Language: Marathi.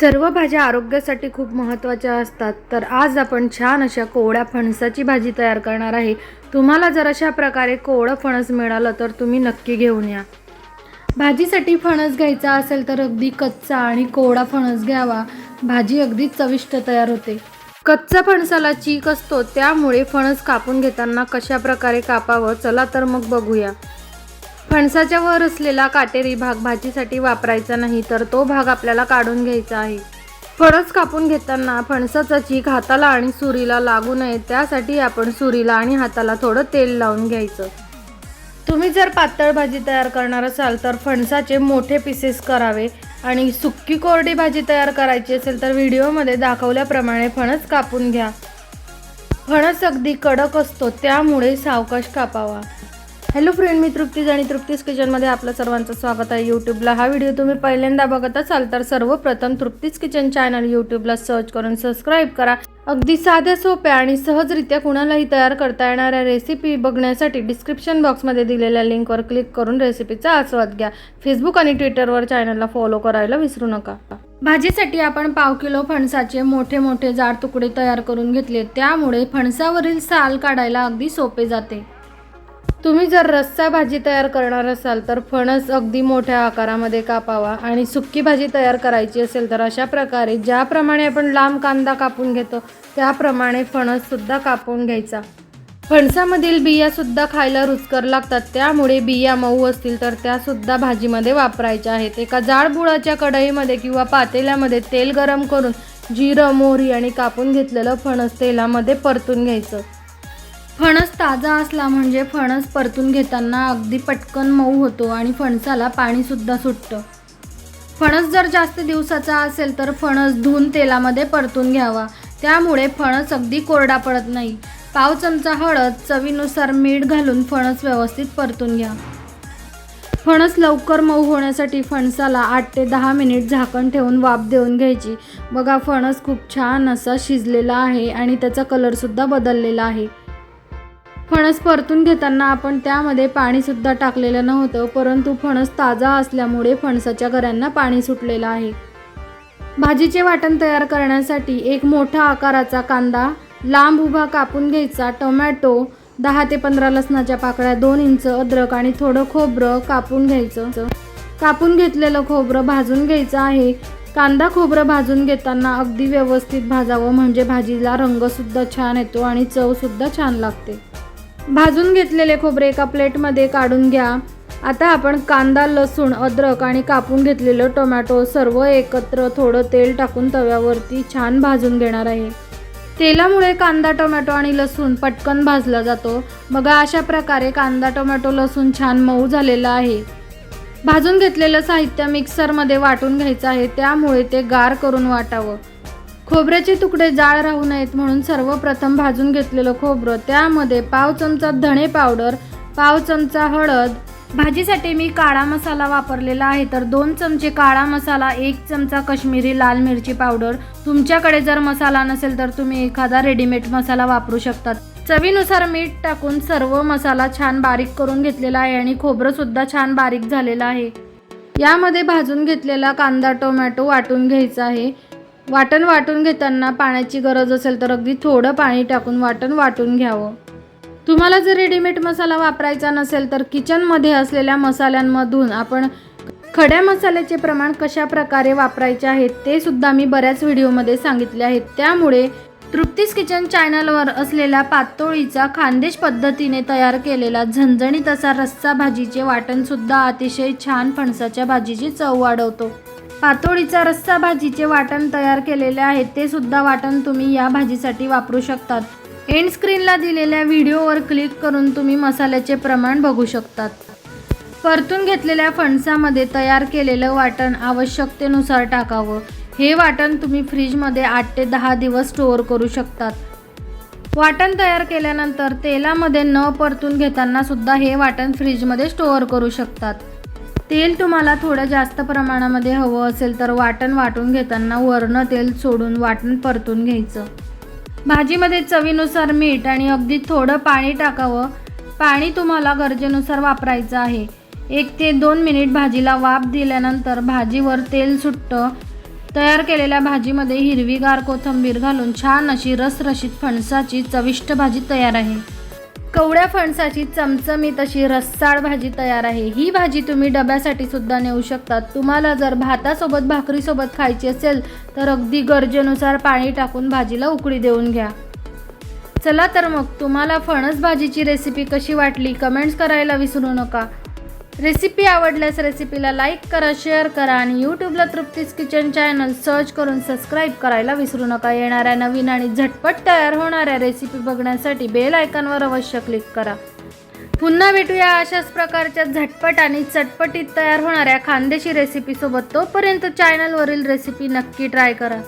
सर्व भाज्या आरोग्यासाठी खूप महत्त्वाच्या असतात. तर आज आपण छान अशा कोवळ्या फणसाची भाजी तयार करणार आहे. तुम्हाला जर अशा प्रकारे कोवळं फणस मिळालं तर तुम्ही नक्की घेऊन या. भाजीसाठी फणस घ्यायचा असेल तर अगदी कच्चा आणि कोवळा फणस घ्यावा. भाजी अगदी चविष्ट तयार होते. कच्चा फणसाला चीक असतो त्यामुळे फणस कापून घेताना कशा प्रकारे कापावं चला तर मग बघूया. फणसाच्या वर असलेला काटेरी भाग भाजीसाठी वापरायचा नाही तर तो भाग आपल्याला काढून घ्यायचा आहे. फणस कापून घेताना फणसाचा चीक हाताला आणि सुरीला लागू नये त्यासाठी आपण सुरीला आणि हाताला थोडं तेल लावून घ्यायचं. तुम्ही जर पातळ भाजी तयार करणार असाल तर फणसाचे मोठे पीसेस करावे आणि सुक्की कोरडी भाजी तयार करायची असेल तर व्हिडिओमध्ये दाखवल्याप्रमाणे फणस कापून घ्या. फणस अगदी कडक असतो त्यामुळे सावकाश कापावा. हॅलो फ्रेंड मी तृप्तीज आणि तृप्तीज किचनमध्ये आपलं सर्वांचं स्वागत आहे यूट्यूबला हा व्हिडिओ तुम्ही पहिल्यांदा बघत असाल तर सर्वप्रथम तृप्तीज किचन चॅनल यूट्यूबला सर्च करून सबस्क्राईब करा. अगदी साध्या सोप्या आणि सहजरित्या कुणालाही तयार करता येणाऱ्या रेसिपी बघण्यासाठी डिस्क्रिप्शन बॉक्समध्ये दिलेल्या लिंकवर क्लिक करून रेसिपीचा आस्वाद घ्या. फेसबुक आणि ट्विटरवर चॅनलला फॉलो करायला विसरू नका. भाजीसाठी आपण पाव किलो फणसाचे मोठे मोठे जाड तुकडे तयार करून घेतले त्यामुळे फणसावरील साल काढायला अगदी सोपे जाते. तुम्ही जर रस्सा भाजी तयार करणार असाल तर फणस अगदी मोठ्या आकारामध्ये कापावा आणि सुक्की भाजी तयार करायची असेल तर अशा प्रकारे ज्याप्रमाणे आपण लांब कांदा कापून घेतो त्याप्रमाणे फणससुद्धा कापून घ्यायचा. फणसामधील बियासुद्धा खायला रुचकर लागतात त्यामुळे बिया मऊ असतील तर त्यासुद्धा भाजीमध्ये वापरायच्या आहेत. एका जाडबुळाच्या कढईमध्ये किंवा पातेल्यामध्ये तेल गरम करून जिरं मोहरी आणि कापून घेतलेलं फणस तेलामध्ये परतून घ्यायचं. फणस ताजा असला म्हणजे फणस परतून घेताना अगदी पटकन मऊ होतो आणि फणसाला पाणीसुद्धा सुटतं. फणस जर जास्त दिवसाचा असेल तर फणस धुवून तेलामध्ये परतून घ्यावा. त्यामुळे फणस अगदी कोरडा पडत नाही. पाव चमचा हळद चवीनुसार मीठ घालून फणस व्यवस्थित परतून घ्या. फणस लवकर मऊ होण्यासाठी फणसाला आठ ते दहा मिनिट झाकण ठेवून वाफ देऊन घ्यायची. बघा फणस खूप छान असा शिजलेला आहे आणि त्याचा कलरसुद्धा बदललेला आहे. फणस परतून घेताना आपण त्यामध्ये पाणीसुद्धा टाकलेलं नव्हतं परंतु फणस ताजा असल्यामुळे फणसाच्या गऱ्यांना पाणी सुटलेलं आहे. भाजीचे वाटण तयार करण्यासाठी एक मोठा आकाराचा कांदा लांब उभा कापून घ्यायचा. टोमॅटो दहा ते पंधरा लसणाच्या पाकळ्या दोन इंच अद्रक आणि थोडं खोबरं कापून घ्यायचं. कापून घेतलेलं खोबरं भाजून घ्यायचं आहे. कांदा खोबरं भाजून घेताना अगदी व्यवस्थित भाजावं म्हणजे भाजीला रंगसुद्धा छान येतो आणि चवसुद्धा छान लागते. भाजून घेतलेले खोबरे एका प्लेटमध्ये काढून घ्या. आता आपण कांदा लसूण अद्रक आणि कापून घेतलेलं टोमॅटो सर्व एकत्र थोडं तेल टाकून तव्यावरती छान भाजून घेणार आहे. तेलामुळे कांदा टोमॅटो आणि लसूण पटकन भाजला जातो. बघा अशा प्रकारे कांदा टोमॅटो लसूण छान मऊ झालेला आहे. भाजून घेतलेलं साहित्य मिक्सरमध्ये वाटून घ्यायचं आहे त्यामुळे ते गार करून वाटावं. खोबऱ्याचे तुकडे जाळ राहू नयेत म्हणून सर्वप्रथम भाजून घेतलेलं खोबरं त्यामध्ये पाव चमचा धणे पावडर पाव चमचा हळद. भाजीसाठी मी काळा मसाला वापरलेला आहे तर दोन चमचे काळा मसाला एक चमचा कश्मीरी लाल मिरची पावडर. तुमच्याकडे जर मसाला नसेल तर तुम्ही एखादा रेडीमेड मसाला वापरू शकतात. चवीनुसार मीठ टाकून सर्व मसाला छान बारीक करून घेतलेला आहे आणि खोबरं सुद्धा छान बारीक झालेलं आहे. यामध्ये भाजून घेतलेला कांदा टोमॅटो वाटून घ्यायचा आहे. वाटण वाटून घेताना पाण्याची गरज असेल तर अगदी थोडं पाणी टाकून वाटण वाटून घ्यावं. तुम्हाला जर रेडीमेड मसाला वापरायचा नसेल तर किचनमध्ये असलेल्या मसाल्यांमधून आपण खड्या मसाल्याचे प्रमाण कशा प्रकारे वापरायचे आहेत ते सुद्धा मी बऱ्याच व्हिडिओमध्ये सांगितले आहेत. त्यामुळे तृप्तीस किचन चॅनलवर असलेल्या पातोळीचा खानदेश पद्धतीने तयार केलेला झणझणीत असा रस्सा भाजीचे वाटणसुद्धा अतिशय छान फणसाच्या भाजीची चव वाढवतो. पातोळीचा रस्सा भाजीचे वाटण तयार केलेले आहे ते सुद्धा वाटण तुम्ही या भाजीसाठी वापरू शकतात. एंड स्क्रीनला दिलेल्या व्हिडिओवर क्लिक करून तुम्ही मसाल्याचे प्रमाण बघू शकतात. परतून घेतलेल्या फणसामध्ये तयार केलेलं वाटण आवश्यकतेनुसार टाकावं. हे वाटण तुम्ही फ्रीजमध्ये आठ ते दहा दिवस स्टोअर करू शकतात. वाटण तयार केल्यानंतर तेलामध्ये न परतून घेताना सुद्धा हे वाटण फ्रीजमध्ये स्टोअर करू शकतात. तेल तुम्हाला थोडं जास्त प्रमाणामध्ये हवं असेल तर वाटण वाटून घेताना वरनं तेल सोडून वाटण परतून घ्यायचं. भाजीमध्ये चवीनुसार मीठ आणि अगदी थोडं पाणी टाकावं. पाणी तुम्हाला गरजेनुसार वापरायचं आहे. एक ते दोन मिनिट भाजीला वाफ दिल्यानंतर भाजीवर तेल सुटतं तयार केलेल्या भाजीमध्ये हिरवीगार कोथिंबीर घालून छान अशी रसरशीत फणसाची चविष्ट भाजी तयार आहे. कवड्या फणसाची चमचमीत अशी रस्साळ भाजी तयार आहे. ही भाजी तुम्ही डब्यासाठी सुद्धा नेऊ शकता. तुम्हाला जर भातासोबत भाकरीसोबत खायची असेल तर अगदी गरजेनुसार पाणी टाकून भाजीला उकळी देऊन घ्या. चला तर मग तुम्हाला फणस भाजीची रेसिपी कशी वाटली कमेंट्स करायला विसरू नका. रेसिपी आवडल्यास रेसिपीला लाईक करा शेअर करा आणि यूट्यूबला तृप्तीस किचन चॅनल सर्च करून सबस्क्राईब करायला विसरू नका. येणाऱ्या नवीन आणि झटपट तयार होणाऱ्या रेसिपी बघण्यासाठी बेल आयकॉनवर अवश्य क्लिक करा. पुन्हा भेटूया अशाच प्रकारच्या झटपट आणि चटपटीत तयार होणाऱ्या खानदेशी रेसिपीसोबत तोपर्यंत चॅनलवरील रेसिपी नक्की ट्राय करा.